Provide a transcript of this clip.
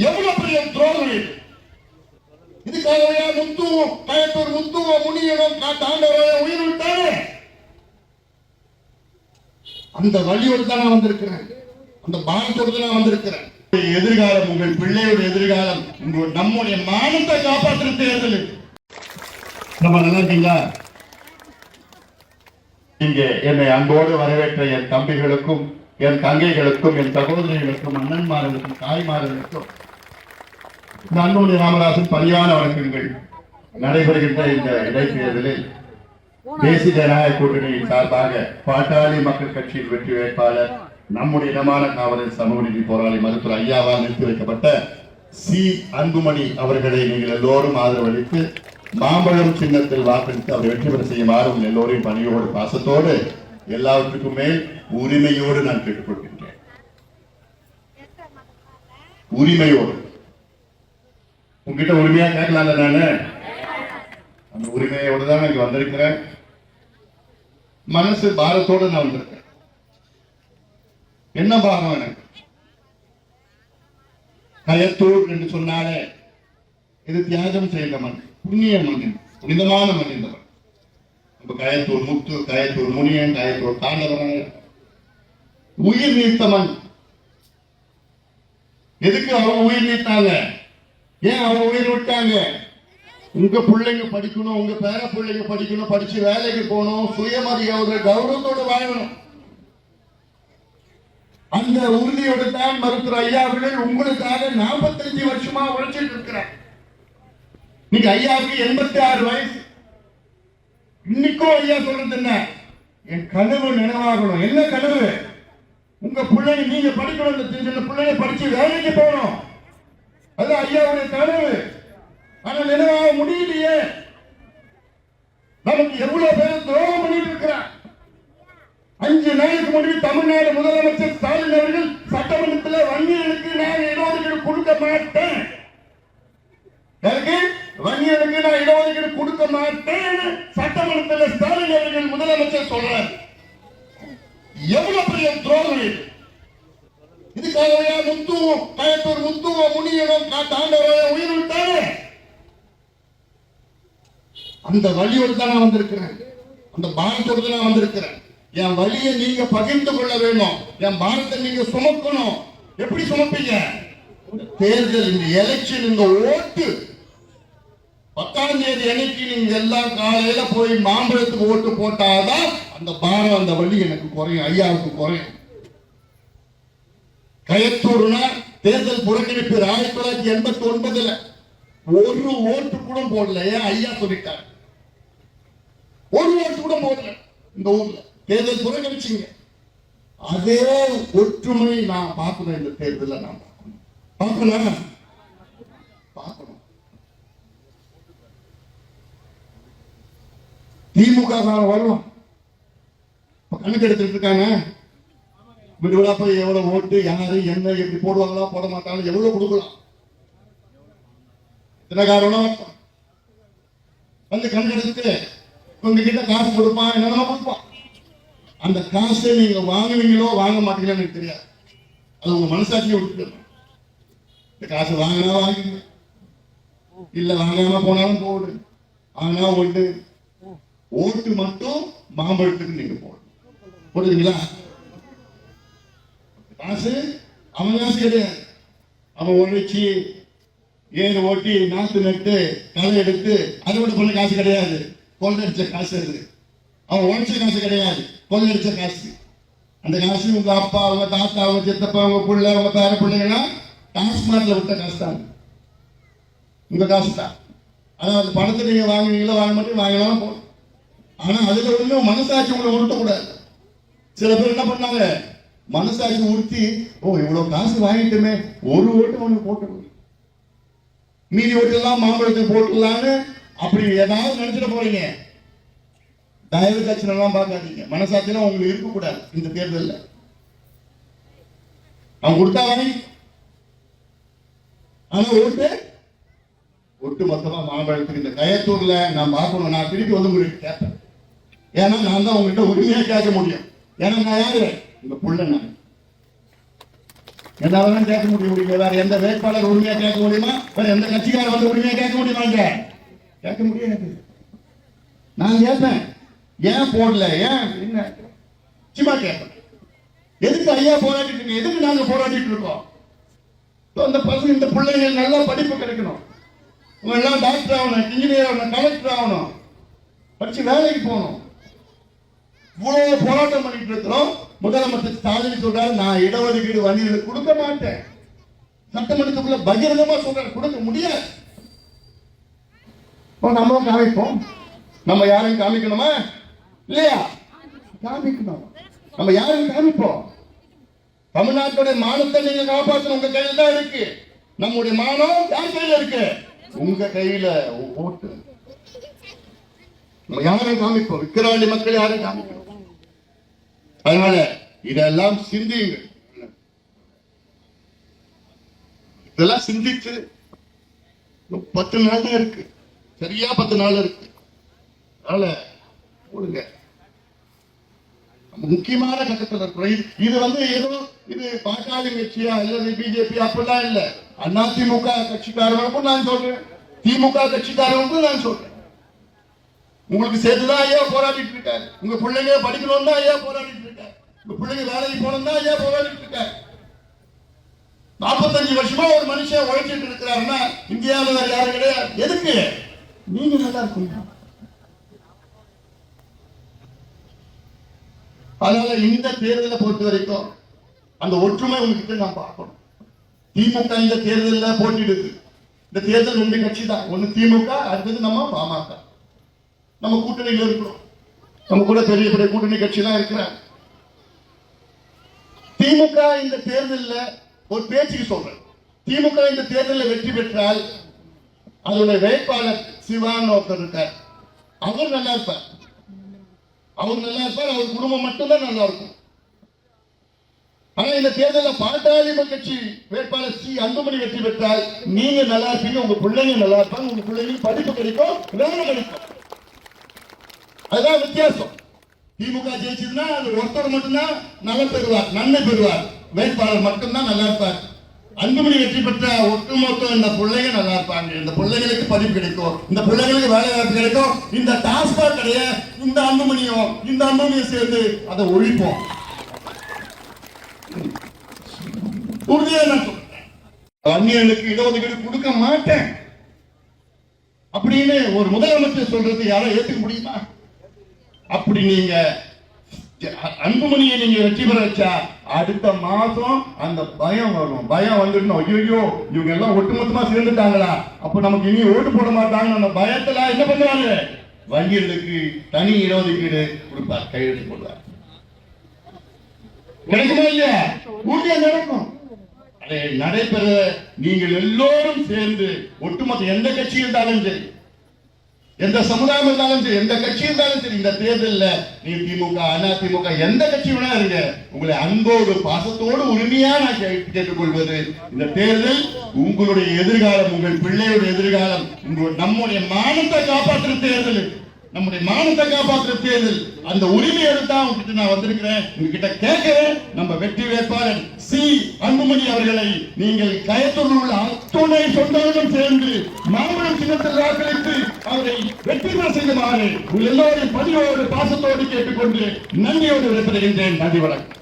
எவ்வளவு பெரிய துரோகம் இது இதுக்காகவே முத்துவும் கயத்தூர் முத்துவும் முனியனும் தாண்டவரை உயிர் விட்டாரு அந்த வழியோடு தான் நான் வந்திருக்கிறேன். அந்த பானத்தோடு தான் நான் வந்திருக்கிறேன் எதிர்காலம் உங்கள் பிள்ளையோட எதிர்காலம் உங்கள் நம்முடைய மானத்தை காப்பாற்றுற தேர்தல் நம்ம நல்லா இருக்கீங்களா? இங்கே என்னை அன்போடு வரவேற்ற என் தம்பிகளுக்கும் என் தங்கைகளுக்கும் என் சகோதரிகளுக்கும் அண்ணன்மார்களுக்கும் தாய்மார்களுக்கும் இந்த அன்புமணி ராமதாசன் பரியான வணக்கங்கள் நடைபெறுகின்ற இந்த இடைத்தேர்தலில் தேசிய ஜனநாயக கூட்டணியின் சார்பாக பாட்டாளி மக்கள் கட்சியின் வெற்றி வேட்பாளர் நம்முடைய இடமான காவலர் சமூக நீதி போராளி மருத்துவர் ஐயாவால் நிறுத்தி வைக்கப்பட்ட சி. அன்புமணி அவர்களை நீங்கள் எல்லோரும் ஆதரவளித்து மாம்பழம் சின்னத்தில் வாக்களித்து அவர் வெற்றி பெற செய்யுமாறு உங்கள் எல்லோரையும் பணியோடு பாசத்தோடு எல்லாவற்றுக்கும் மேல் உரிமையோடு நான் கேட்டுக்கொள்கின்றேன். உரிமையோடு. உங்ககிட்ட உரிமையா கேட்கலாம்ல நானு? அந்த உரிமையோடு தான் இங்க வந்திருக்கிறேன். மனசு பாரத்தோடு நான் வந்திருக்கேன். என்ன பாரம் எனக்கு? கயத்தூர் என்று சொன்னாலே இது தியாகம் செய்த மண் புண்ணிய மண்ணின் புனிதமான மண் நம்ம கயத்தூர் முத்து கயத்தூர் முனியன் கயத்தூர் தாண்டவராயர். உயிர் நீத்தவன். எதுக்கு அவங்க உயிர் நீத்தாங்க? ஏன் அவங்க உயிர் விட்டாங்க? உங்க பிள்ளைங்க படிக்கணும் உங்க பேர பிள்ளைங்க படிக்கணும் படிச்சு வேலைக்கு போகணும் சுயமரியாதை கௌரவத்தோட வாழணும். அந்த உறுதியோடு தான் மருத்துவர் ஐயா அவர்கள். உங்களுக்காக 45 வருஷமா உழைச்சிட்டு இருக்கிறார். நீங்க ஐயாவுக்கு எண்பத்தி ஆறு வயசு. இன்னைக்கும் ஐயா சொல்றது என்ன? என் கனவு நினைவாகணும். என்ன கனவு? உங்க பிள்ளைங்க நீங்க படிக்கணும் இந்த சின்ன பிள்ளைங்க படிச்சு வேலைக்கு போகணும். அது ஐயாவுடைய கனவு. ஆனா நினைவாக முடியலையே. நமக்கு எவ்வளவு பேர் துரோகம் பண்ணிட்டு இருக்கிறார். அஞ்சு நாளுக்கு முன்னாடி தமிழ்நாடு முதலமைச்சர் ஸ்டாலின் அவர்கள் சட்டமன்றத்தில் வங்கிகளுக்கு நான் இடஒதுக்கீடு கொடுக்க மாட்டேன். வன்னியருக்கு நான் இடஒதுக்கீடு கொடுக்க மாட்டேன் சட்டமன்றத்தில் ஸ்டாலின் அவர்கள் முதலமைச்சர் சொல்றார். எவ்வளவு பெரிய துரோகம் இது? இதுக்காகவே முத்துவோம் கயத்தூர் முத்துவோம் முனியனும் தாண்டவரை உயிர் விட்டாரு? அந்த வழியோடு தான் நான் வந்திருக்கிறேன். அந்த பாரத்தோடு தான் நான் வந்திருக்கிறேன். என் வழியை நீங்க பகிர்ந்து கொள்ள வேணும். என் பாரத்தை நீங்க சுமக்கணும். எப்படி சுமப்பீங்க? தேர்தல் இந்த எலெக்ஷன் இந்த ஓட்டு. பத்தாம் தேதி அன்னைக்கு நீங்க எல்லாம் காலையில போய் மாம்பழத்துக்கு ஓட்டு போட்டாதான் அந்த பாரம் அந்த வழி எனக்கு குறையும் ஐயாவுக்கு குறையும். கயத்தூர்னா தேர்தல் புறக்கணிப்பு ஆயிரத்தி தொள்ளாயிரத்தி எண்பத்தி ஒன்பதுல ஒரு ஓட்டு கூட போடல. ஏன்? ஐயா சொல்லிட்டாரு. ஒரு ஓட்டு கூட போடல. இந்த ஊர்ல. தேர்தல் புறக்கணிச்சிங்க. அதே ஒற்றுமை நான் பார்க்கணும். இந்த தேர்தலில் நான் பார்க்கணும். பார்க்கணும். திமுக காரன் வருவான் இப்ப கணக்கு எடுத்துட்டு இருக்காங்க விடுவிழா போய் எவ்வளவு ஓட்டு யாரு என்ன எப்படி போடுவாங்களா போட மாட்டாங்களா எவ்வளவு கொடுக்கலாம்? என்ன காரணம். வந்து கணக்கெடுத்துட்டு உங்ககிட்ட காசு கொடுப்பான் என்னென்ன கொடுப்பான். அந்த காசை நீங்க வாங்குவீங்களோ வாங்க மாட்டீங்களோ எனக்கு தெரியாது. அது உங்க மனசாட்சியை விட்டுக்கணும் இந்த காசு வாங்கினா வாங்குங்க. இல்ல வாங்காம போனாலும் போடு. வாங்கினா ஒன்று ஓட்டு மட்டும் மாம்பழத்துக்கு நீங்க போடணும் போடுறீங்களா காசு அவன் காசு கிடையாது அவன் உழைச்சி ஏறு ஓட்டி நாத்து நட்டு களை எடுத்து அறுவடை பண்ண காசு கிடையாது. கொள்ளடிச்ச காசு அது. அவன் உழைச்ச காசு கிடையாது. கொள்ளடிச்ச காசு. அந்த காசு உங்க அப்பா அவங்க தாத்தா அவங்க சித்தப்பா அவங்க பிள்ளை அவங்க பேர பிள்ளைங்கன்னா டாஸ்மார்க்ல விட்ட காசு தான் உங்க காசு தான் அதாவது அந்த பணத்தை நீங்க வாங்குவீங்களோ வாங்க மாட்டீங்க வாங்கலாம்? போகணும் ஆனா அதுல ஒண்ணும் மனசாட்சி உங்களை உருட்டக்கூடாது. சில பேர் என்ன பண்ணாங்க? மனசாட்சி உறுத்தி ஓ இவ்வளவு காசு வாங்கிட்டுமே ஒரு ஓட்டு அவனுக்கு போட்டு மீதி ஓட்டெல்லாம் மாம்பழத்தை மாம்பழத்துக்கு போட்டுடலான்னு அப்படி ஏதாவது நினைச்சிட போறீங்க. தயவு கட்சியில எல்லாம் பார்க்காதீங்க. மனசாட்சியெல்லாம் உங்களுக்கு இருக்கக்கூடாது இந்த தேர்தலில். அவன் கொடுத்தா வாங்கி. ஆனா ஓட்டு? ஒட்டு மொத்தமா மாம்பழத்துக்கு இந்த கயத்தூர்ல நான் பார்க்கணும் நான் திருப்பி வந்து உங்களுக்கு கேட்பேன். ஏன்னா நான் தான் உங்ககிட்ட உரிமையா கேட்க முடியும். ஏன்னா நான் யாரு? உங்க புள்ள நான். என்ன வேணாலும் கேட்க முடியும் முடியுங்க வேற எந்த வேட்பாளர் உரிமையா கேட்க முடியுமா? வேற எந்த கட்சிக்காரர் வந்து உரிமையா கேட்க முடியுமா இங்க? கேட்க முடியாது நான் கேட்பேன். ஏன் போடல? ஏன் என்ன? சும்மா கேட்பேன். எதுக்கு ஐயா போராடிட்டு இருக்கீங்க? எதுக்கு நாங்க போராடிட்டு இருக்கோம்? இப்போ இந்த பசங்க இந்த பிள்ளைங்க நல்லா படிப்பு கிடைக்கணும். இவங்க எல்லாம் டாக்டர் ஆகணும் இன்ஜினியர் ஆகணும் கலெக்டர் ஆகணும். படிச்சு வேலைக்கு போகணும். இவ்வளவு போராட்டம் பண்ணிட்டு இருக்கிறோம். முதலமைச்சர் ஸ்டாலின் சொல்றாரு நான் இடஒதுக்கீடு வண்டிகளுக்கு கொடுக்க மாட்டேன். சட்டமன்றத்துக்குள்ள பகிரங்கமா சொல்றாரு. கொடுக்க முடியாது. நம்மளும் காமிப்போம். நம்ம யாரையும் காமிக்கணுமா? இல்லையா? காமிக்கணும். நம்ம யாரையும் காமிப்போம். தமிழ்நாட்டுடைய மானத்தை நீங்க காப்பாற்றணும் உங்க கையில தான் இருக்கு. நம்முடைய மானம் யார் கையில இருக்கு? உங்க கையில. ஓட்டு. நம்ம யாரையும் காமிப்போம். விக்கிராண்டி மக்கள் யாரையும் காமிக்கணும். அதனால இதெல்லாம் சிந்தியுங்க. இதெல்லாம் சிந்திச்சு பத்து நாள் தான் இருக்கு. சரியா பத்து நாள் இருக்கு. அதனால போடுங்க. நம்ம முக்கியமான கட்டத்தில் இருக்கிறோம். இது- வந்து ஏதோ இது பாட்டாளி கட்சியா அல்லது பிஜேபி அப்படிலாம் இல்ல. அண்ணா திமுக கட்சிக்காரங்களுக்கும் நான் சொல்றேன். திமுக கட்சிக்காரங்களுக்கும் நான் சொல்றேன். உங்களுக்கு சேர்த்துதான் ஐயா போராடிட்டு இருக்காரு. உங்க பிள்ளைங்க படிக்கணும் தான் ஐயா போராடிட்டு இருக்காரு. உங்க பிள்ளைங்க வேலைக்கு போகணும் தான் ஐயா போராடிட்டு இருக்காரு. நாற்பத்தஞ்சு வருஷமா ஒரு மனுஷன் உழைச்சிட்டு இருக்கிறாருன்னா இந்தியாவில் வேற யாரும் கிடையாது. எதுக்கு? நீங்க நல்லா இருக்கீங்க அதனால இந்த தேர்தலை பொறுத்த வரைக்கும் அந்த ஒற்றுமை உங்ககிட்ட நான் பார்க்கணும். திமுக இந்த தேர்தலில் போட்டிடுது இந்த தேர்தல் ரெண்டு கட்சி தான். ஒன்னு திமுக அடுத்தது நம்ம பாமக. நம்ம கூட்டணியில் இருக்கிறோம். நம்ம கூட பெரிய பெரிய கூட்டணி கட்சி தான் இருக்கிறாங்க. திமுக இந்த தேர்தலில் ஒரு பேச்சுக்கு சொல்றேன். திமுக இந்த தேர்தலில் வெற்றி பெற்றால் அதனுடைய வேட்பாளர் சிவான்னு ஒருத்தர் இருக்கார். அவர் நல்லா இருப்பார். அவர் நல்லா இருப்பார் அவர் குடும்பம் மட்டும்தான் நல்லா இருக்கும். ஆனா இந்த தேர்தலில் பாட்டாளி கட்சி வேட்பாளர் சி. அன்புமணி வெற்றி பெற்றால் நீங்க நல்லா இருப்பீங்க உங்க பிள்ளைங்க நல்லா இருப்பாங்க உங்க பிள்ளைங்க படிப்பு கிடைக்கும் வேலை கிடைக்கும். அதுதான் வித்தியாசம். திமுக ஜெயிச்சதுன்னா அது ஒருத்தர் மட்டும்தான் நல்ல பெறுவார் நன்மை பெறுவார். வேட்பாளர் மட்டும்தான் நல்லா இருப்பார். அன்புமணி வெற்றி பெற்ற ஒட்டுமொத்த இந்த பிள்ளைங்க நல்லா இருப்பாங்க. இந்த பிள்ளைகளுக்கு படிப்பு கிடைக்கும். இந்த பிள்ளைகளுக்கு வேலை வாய்ப்பு கிடைக்கும். இந்த டாஸ்மாக் கடைய இந்த அன்புமணியும் இந்த அன்புமணியும் சேர்ந்து அதை ஒழிப்போம். உறுதியா நான் அந்நியனுக்கு இடஒதுக்கீடு கொடுக்க மாட்டேன். அப்படின்னு ஒரு முதலமைச்சர் சொல்றது யாரும் ஏத்துக்க முடியுமா? அப்படி நீங்க அன்புமணியை நீங்க வெற்றி பெற வச்சா அடுத்த மாசம் அந்த பயம் வரும். பயம் வந்துடணும் ஐயோ இவங்க எல்லாம் ஒட்டுமொத்தமா சேர்ந்துட்டாங்களா? அப்ப நமக்கு இனி ஓட்டு போட மாட்டாங்க அந்த பயத்துல என்ன பண்ணுவாங்க வங்கிகளுக்கு தனி இடஒதுக்கீடு கொடுப்பார் கையெழுத்து போடுவார். கிடைக்குமா இல்லையா? உறுதியா நடக்கும். அதை நடைபெற நீங்கள் எல்லோரும் சேர்ந்து ஒட்டுமொத்த எந்த கட்சி இருந்தாலும் சரி எந்த சமுதாயம் இருந்தாலும் சரி எந்த கட்சி இருந்தாலும் சரி இந்த தேர்தலில் நீ திமுக அண்ணா திமுக எந்த கட்சி வேணா இருங்க. உங்களை அன்போடு பாசத்தோடு உரிமையா நான் கேட்டுக்கொள்வது. இந்த தேர்தல் உங்களுடைய எதிர்காலம் உங்கள் பிள்ளையுடைய எதிர்காலம் உங்களுடைய நம்முடைய மானத்தை காப்பாற்றுற தேர்தல் நம்முடைய மானத்தை காப்பாற்றுற தேர்தல் அந்த உரிமையோடு தான் உங்ககிட்ட நான் வந்திருக்கிறேன் உங்ககிட்ட கேட்கிறேன். நம்ம வெற்றி வேட்பாளர் சி. அன்புமணி அவர்களை நீங்கள் கயத்தூரில் உள்ள அத்துணை சொந்தங்களும் சேர்ந்து மாமனம் சின்னத்தில் வாக்களித்து அவரை வெற்றி பெற செய்துமாறு உங்கள் எல்லோரையும் பதிவோடு பாசத்தோடு கேட்டுக்கொண்டு நன்றியோடு விடைபெறுகின்றேன். நன்றி வணக்கம்.